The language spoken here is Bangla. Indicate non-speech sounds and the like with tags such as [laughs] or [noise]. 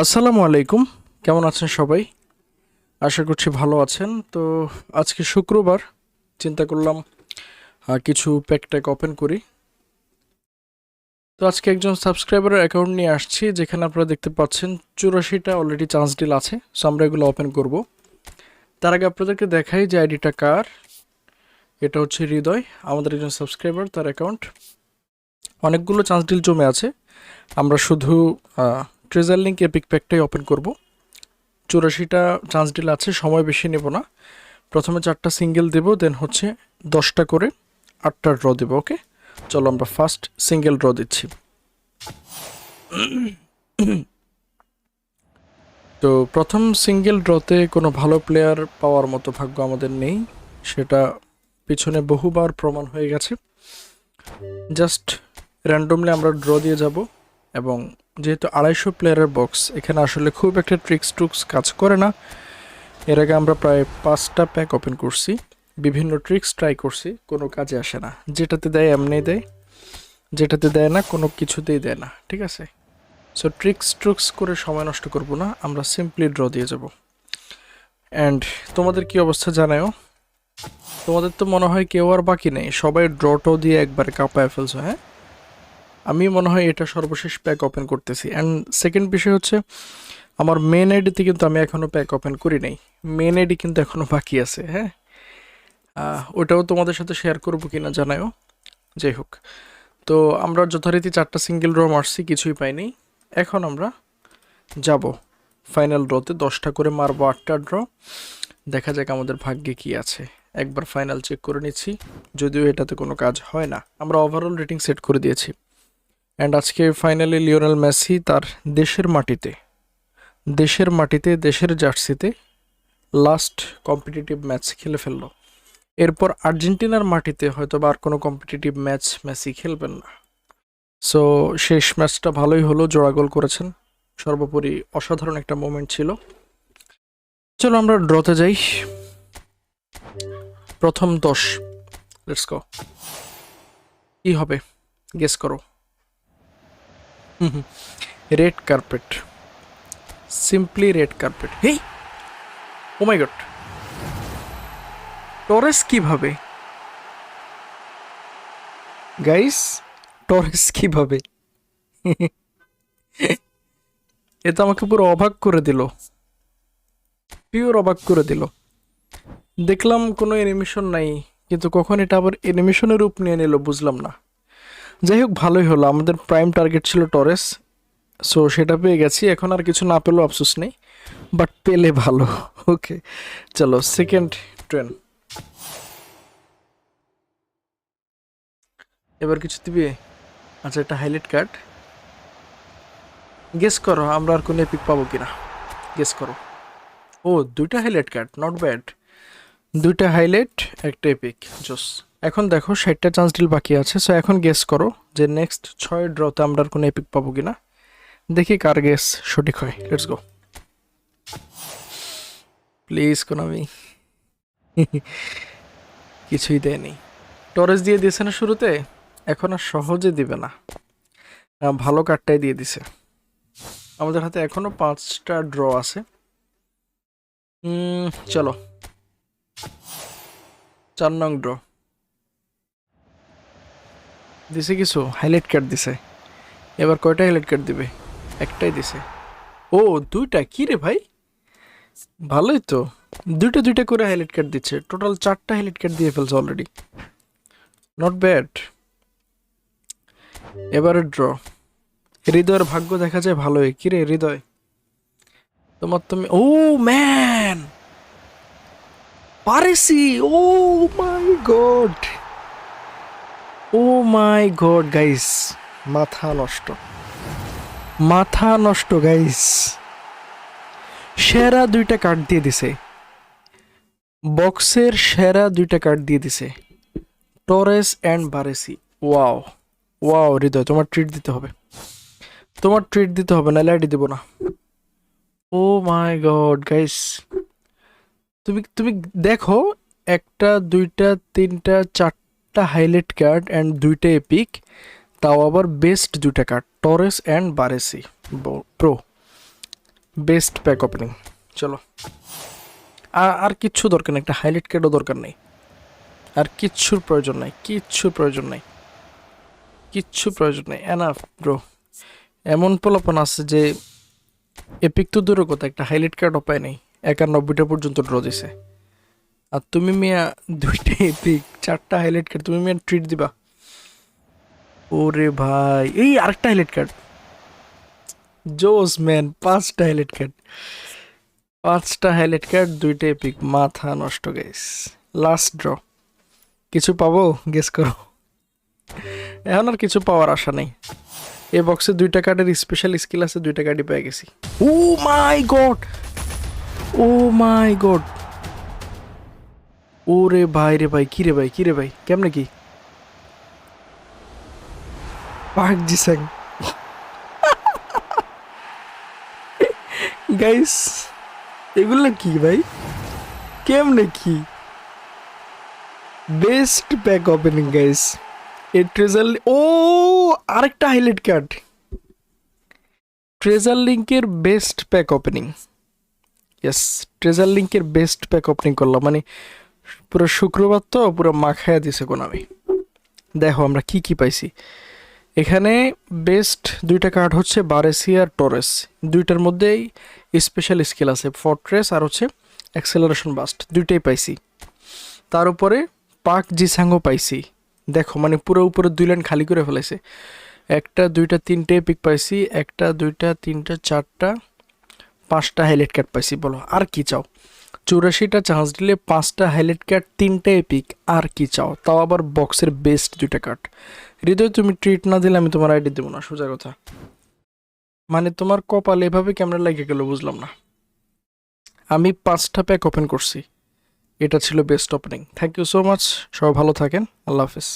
আসসালামু আলাইকুম। কেমন আছেন সবাই? আশা করছি ভালো আছেন। তো আজকে শুক্রবার, চিন্তা করলাম কিছু প্যাক ট্যাক ওপেন করি। তো আজকে একজন সাবস্ক্রাইবারের অ্যাকাউন্ট নিয়ে আসছি, যেখানে আপনারা দেখতে পাচ্ছেন চুরাশিটা অলরেডি চান্স ডিল আছে সো আমরা এগুলো ওপেন করব। তার আগে আপনাদেরকে দেখাই যে আইডিটা কার। এটা হচ্ছে হৃদয়, আমাদের একজন সাবস্ক্রাইবার তার অ্যাকাউন্ট অনেকগুলো চান্স ডিল জমে আছে। আমরা শুধু ট্রেজার লিঙ্ক এপিক প্যাকটাই ওপেন করব। চুরাশিটা চান্স ডিল আছে, সময় বেশি নেব না। প্রথমে চারটা সিঙ্গেল দেব দেন হচ্ছে দশটা করে আটটা ড্র দেবো ওকে চলো আমরা ফার্স্ট সিঙ্গেল ড্র দিচ্ছি। তো প্রথম সিঙ্গেল ড্রতে কোনো ভালো প্লেয়ার পাওয়ার মতো ভাগ্য আমাদের নেই। সেটা পিছনে বহুবার প্রমাণ হয়ে গেছে। জাস্ট র্যান্ডমলি আমরা ড্র দিয়ে যাব এবং যেহেতু আড়াইশো প্লেয়ারের বক্স এখানে আসলে খুব একটা ট্রিক্স ট্রুক্স কাজ করে না। এর আগে আমরা প্রায় পাঁচটা প্যাক ওপেন করছি, বিভিন্ন ট্রিক্স ট্রাই করছি, কোনো কাজে আসে না। যেটাতে দেয় এমনি দেয়, যেটাতে দেয় না, কোনো কিছুতেই দেয় না, ঠিক আছে? সো ট্রিক্স ট্রুক্স করে সময় নষ্ট করব না, আমরা সিম্পলি ড্র দিয়ে যাব। অ্যান্ড তোমাদের কি অবস্থা জানায়ও? তোমাদের তো মনে হয় কেউ আর বাকি নেই, সবাই ড্রটো দিয়ে একবার কাঁপায় ফেলছো হ্যাঁ? আমি মনে হয় এটা সর্বশেষ প্যাক ওপেন করতেছি। অ্যান্ড সেকেন্ড বিষয় হচ্ছে, আমার মেন আইডিতে কিন্তু আমি এখনও প্যাক ওপেন করি নাই। মেন আইডি কিন্তু এখনও বাকি আছে হ্যাঁ? ওটাও তোমাদের সাথে শেয়ার করব কি না জানাও যাই হোক, তো আমরা যথারীতি চারটা সিঙ্গেল ড্র মারছি, কিছুই পাইনি। এখন আমরা যাব ফাইনাল ড্রতে দশটা করে মারবো আটটা ড্র দেখা যাক আমাদের ভাগ্যে কি আছে। একবার ফাইনাল চেক করে নিচ্ছি, যদিও এটাতে কোনো কাজ হয় না। আমরা ওভারঅল রেটিং সেট করে দিয়েছি। অ্যান্ড আজকে ফাইনালি লিওনেল মেসি তার দেশের মাটিতে দেশের মাটিতে, দেশের জার্সিতে লাস্ট কম্পিটিটিভ ম্যাচ খেলে ফেলল। এরপর আর্জেন্টিনার মাটিতে হয়তো বা আর কোনো কম্পিটিটিভ ম্যাচ মেসি খেলবেন না। সো শেষ ম্যাচটা ভালোই হলো, জোড়া গোল করেছেন। সর্বোপরি অসাধারণ একটা মোমেন্ট ছিল। চলো আমরা ড্রতে যাই। প্রথম দশ লেটস কি হবে? গেস করো। Red carpet simply red carpet hey! My god Torres কীভাবে? গাইস টরেস কীভাবে? [laughs] এ তো আমাকে পুরো অবাক করে দিল। পিওর অবাক করে দিল। দেখলাম কোনো অ্যানিমেশন নাই, কিন্তু কখন এটা আবার অ্যানিমেশনের রূপ নিয়ে নিল বুঝলাম না। যাই হোক, ভালোই হলো। আমাদের প্রাইম টার্গেট ছিল টরেস সো সেটা পেয়ে গেছি। এখন আর কিছু না পেলেও আফসোস নেই বাট পেলে ভালো। ওকে চলো সেকেন্ড ট্রেন এবার কিছু দিবে? আচ্ছা এটা হাইলাইট কার্ড গেস করো, আমরা আর কোনো এপিক পাবো কিনা। গেস করো। ও, দুইটা হাইলাইট কার্ড নট ব্যাড দুইটা হাইলাইট একটা এপিক জোস এখন দেখো ষাটটা চান্স ডিল বাকি আছে সো এখন গেস করো যে নেক্সট ছয় ড্রতে আমরা আর কোনো এপিক পাবো কিনা। দেখি কার গেস সঠিক হয় লেটস গো প্লিজ কোনামি কিছুই দেয়নি। টরেস দিয়ে দিয়েছে না শুরুতে? এখন আর সহজে দিবে না। ভালো কার্ডটাই দিয়ে দিছে। আমাদের হাতে এখনও পাঁচটা ড্র আছে। চলো। চার নং ড্র দিছে কিছু? হাইলাইট কার্ড দিছে। এবার কয়টা হাইলাইট কার্ড দিবে? একটাই দিছে। ও, দুইটা? কি রে ভাই? ভালোই তো। দুইটা দুইটা করে হাইলাইট কার্ড দিচ্ছে। টোটাল চারটা হাইলাইট কার্ড দিয়ে ফেলছে অলরেডি নট ব্যাড এবারে ড্র হৃদয়ের ভাগ্য দেখা যায় ভালোই। কি রে হৃদয়? তোমার তুমি ও man Baresi oh my god! Oh my god, guys, মাথা নষ্ট। মাথা নষ্ট, গাইস। সেরা দুইটা কার্ড দিয়ে দিছে। বক্সের সেরা দুইটা কার্ড দিয়ে দিছে। Torres and Baresi. Wow wow, Hridoy, তোমার ট্রিট দিতে হবে। তোমার ট্রিট দিতে হবে না লাইটি দেবো না। Oh my god, guys. তুমি তুমি দেখো, একটা, দুইটা, তিনটা, চারটা হাইলাইট কার্ড অ্যান্ড দুইটা এপিক তাও আবার বেস্ট দুইটা card Torres and Baresi pro best pack opening চলো। আর কিচ্ছু দরকার নেই, একটা হাইলাইট কার্ডও দরকার নেই। আর কিচ্ছুর প্রয়োজন নাই, কিচ্ছুর প্রয়োজন নাই, কিচ্ছু প্রয়োজন নেই এনাফ ব্রো এমন পোলাপন আছে যে এপিক তো দূরের কথা, একটা হাইলাইট কার্ডও পায় নেই একানব্বইটা পর্যন্ত ড্র দিছে। আর তুমি মিয়া দুইটা এপিক চারটা হাইলাইট কার্ড তুমি মিয়া ট্রিট দিবা। ওরে ভাই, এই আরেকটা হাইলাইট কার্ড জোস ম্যান পাঁচটা হাইলাইট কার্ড পাঁচটা হাইলাইট কার্ড দুইটা এপিক মাথা নষ্ট গাইস লাস্ট ড্র কিছু পাবো? গেস করো। এখন আর কিছু পাওয়ার আশা নেই। এ বক্সে দুইটা কার্ডের স্পেশাল স্কিল আছে, দুইটা কার্ডই পেয়ে গেছি। ও my god oh my god ও রে ভাই রে ভাই কি রে ভাই কি রে ভাই, কেমনে কি? পাক জি স্যাং গাইস, এগুলো কি ভাই? কেমনে কি? Best pack opening, guys. এই ট্রেজার ও, আরেকটা হাইলাইট কার্ড। ট্রেজার লিঙ্কের best pack opening. Yes, treasure লিঙ্কের বেস্ট প্যাক ওপেনিং করলাম। মানে পুরো শুক্রবার তো পুরো মাখায়া দিছে কোন আমি দেখো আমরা কি কি পাইছি। এখানে বেস্ট দুইটা কার্ড হচ্ছে বারেসি আর টরেস দুইটার মধ্যেই স্পেশাল স্কিল আছে ফর্ট্রেস আর হচ্ছে অ্যাক্সেলারেশন বাস্ট দুইটাই পাইছি। তার উপরে পাক জিসাঙ্গও পাইছি। দেখো মানে পুরো উপরে দুই লাইন খালি করে ফেলেছে একটা, দুইটা, তিনটে পিক পাইছি। একটা, দুইটা, তিনটা, চারটা, পাঁচটা হাইলাইট কার্ড পাইছি, বলো। আর কি চাও? চুরাশিটা চান্স দিলে পাঁচটা হাইলাইট কার্ড তিনটা এপিক আর কি চাও? তাও আবার বক্সের বেস্ট দুইটা কার্ড হৃদয়, তুমি ট্রিট না দিলে আমি তোমার আইডি দেবো না, সোজা কথা। মানে তোমার কপাল এভাবে ক্যামেরা লেগে গেল বুঝলাম না। আমি পাঁচটা প্যাক ওপেন করছি। এটা ছিল best opening thank you so much সবাই ভালো থাকেন। আল্লাহ হাফিজ।